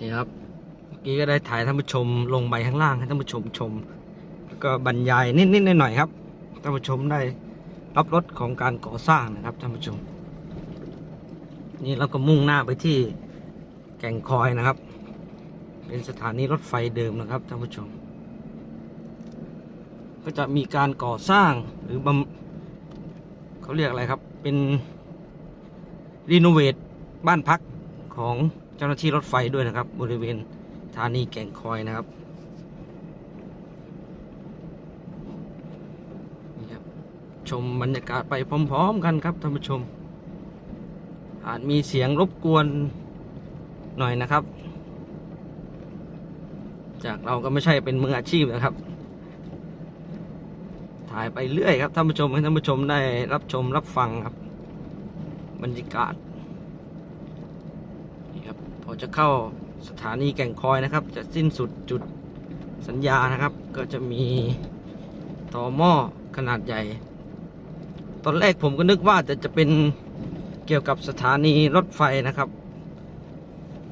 นี่ครับเมื่อกี้ก็ได้ถ่ายท่านผู้ชมลงไปข้างล่างให้ท่านผู้ชมชม แล้วก็บรรยายนิดๆหน่อยๆครับท่านผู้ชมได้รับรถของการก่อสร้างนะครับท่านผู้ชม นี่เราก็มุ่งหน้าไปที่แก่งคอยนะครับ เป็นสถานีรถไฟเดิมนะครับท่านผู้ชม ก็จะมีการก่อสร้างหรือบำเขาเรียกอะไรครับ เป็นรีโนเวทบ้านพักของ เจ้าหน้าที่รถไฟด้วยนะครับ บริเวณสถานีแก่งคอยนะครับนี่ครับ ชมบรรยากาศไปพร้อม ๆ กันครับท่านผู้ชม อาจมีเสียงรบกวนหน่อยนะครับ จากเราก็ไม่ใช่เป็นมืออาชีพนะครับ ถ่ายไปเรื่อยครับท่านผู้ชมให้ท่านผู้ชมได้รับชมรับฟังครับ บรรยากาศ อจะเข้าสถานีแก่งคอยนะครับ จะสิ้นสุดจุดสัญญานะครับ ก็จะมีต่อหม้อขนาดใหญ่ ตอนแรกผมก็นึกว่าจะจะเป็นเกี่ยวกับสถานีรถไฟนะครับ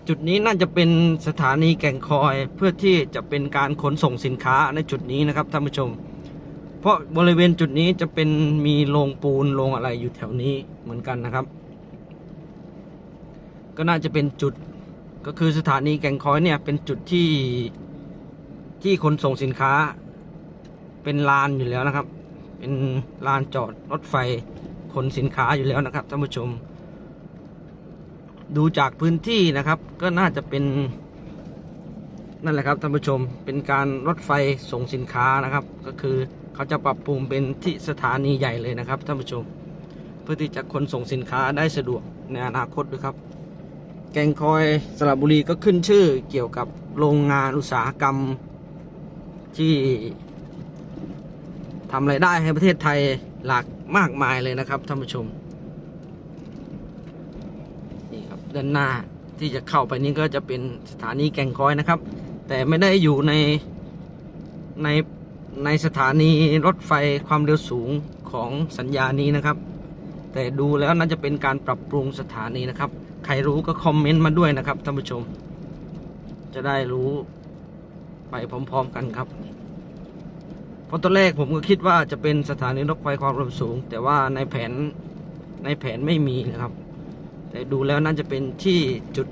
จุดนี้น่าจะเป็นสถานีแก่งคอยเพื่อที่จะเป็นการขนส่งสินค้าในจุดนี้นะครับท่านผู้ชม เพราะบริเวณจุดนี้จะเป็นมีโรงปูนโรงอะไรอยู่แถวนี้เหมือนกันนะครับ ก็น่าจะเป็นจุด ก็คือสถานีแก่งคอยเนี่ยเป็นจุดที่ที่ขนส่งสินค้า เป็นลานอยู่แล้วนะครับ เป็นลานจอดรถไฟขนสินค้าอยู่แล้วนะครับท่านผู้ชม ดูจากพื้นที่นะครับ ก็น่าจะเป็นนั่นแหละครับท่านผู้ชมเป็นการรถไฟส่งสินค้านะครับ ก็คือเขาจะปรับปรุงเป็นที่สถานีใหญ่เลยนะครับท่านผู้ชม เพื่อที่จะขนส่งสินค้าได้สะดวกในอนาคตด้วยครับ แกงคอยสระบุรีก็ขึ้นชื่อเกี่ยวกับโรงงานอุตสาหกรรมที่ทำไรายได้ให้ประเทศไทยหลากมากมายเลยนะครับท่านผู้ชมนี่ครับด้านหน้าที่จะเข้าไปนี้ก็จะเป็นสถานีแก่งคอยนะครับ แต่ไม่ได้อยู่ในในในสถานีรถไฟความเร็วสูงของสัญญานี้นะครับ แต่ดูแล้วน่าจะเป็นการปรับปรุงสถานีนะครับ ใครรู้ก็คอมเมนต์มาด้วยนะครับท่านผู้ชม จะได้รู้ไปพร้อม ๆ กันครับ เพราะตอนแรกผมก็คิดว่าจะเป็นสถานีรถไฟความเร็วสูง แต่ว่าในแผนในแผนไม่มีนะครับ แต่ดูแล้วน่าจะเป็นที่จุด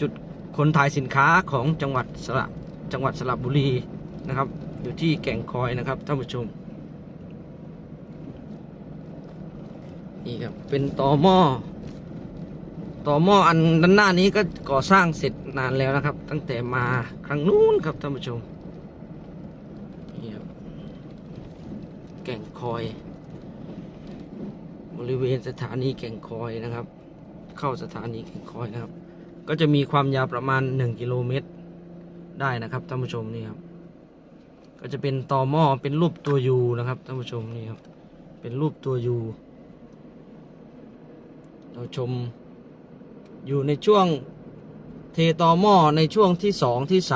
จุดขนถ่ายสินค้าของจังหวัดสระจังหวัดสระบุรีนะครับ อยู่ที่แก่งคอยนะครับท่านผู้ชม นี่ครับเป็นต่อหม้อต่อหม้ออันด้านหน้านี้ก็ก่อสร้างเสร็จนานแล้วนะครับ ตั้งแต่มาครั้งนู้นครับท่านผู้ชมนี่ครับแก่งคอย บริเวณสถานีแก่งคอยนะครับ เข้าสถานีแก่งคอยนะครับ ก็จะมีความยาวประมาณ 1 กิโลเมตรได้นะครับท่านผู้ชมนี่ครับ ก็จะเป็นต่อหม้อเป็นรูปตัวยูนะครับท่านผู้ชมนี่ครับ เป็นรูปตัวยู เราชมอยู่ในช่วงเทตอหม้อในช่วงที่สองที่สาม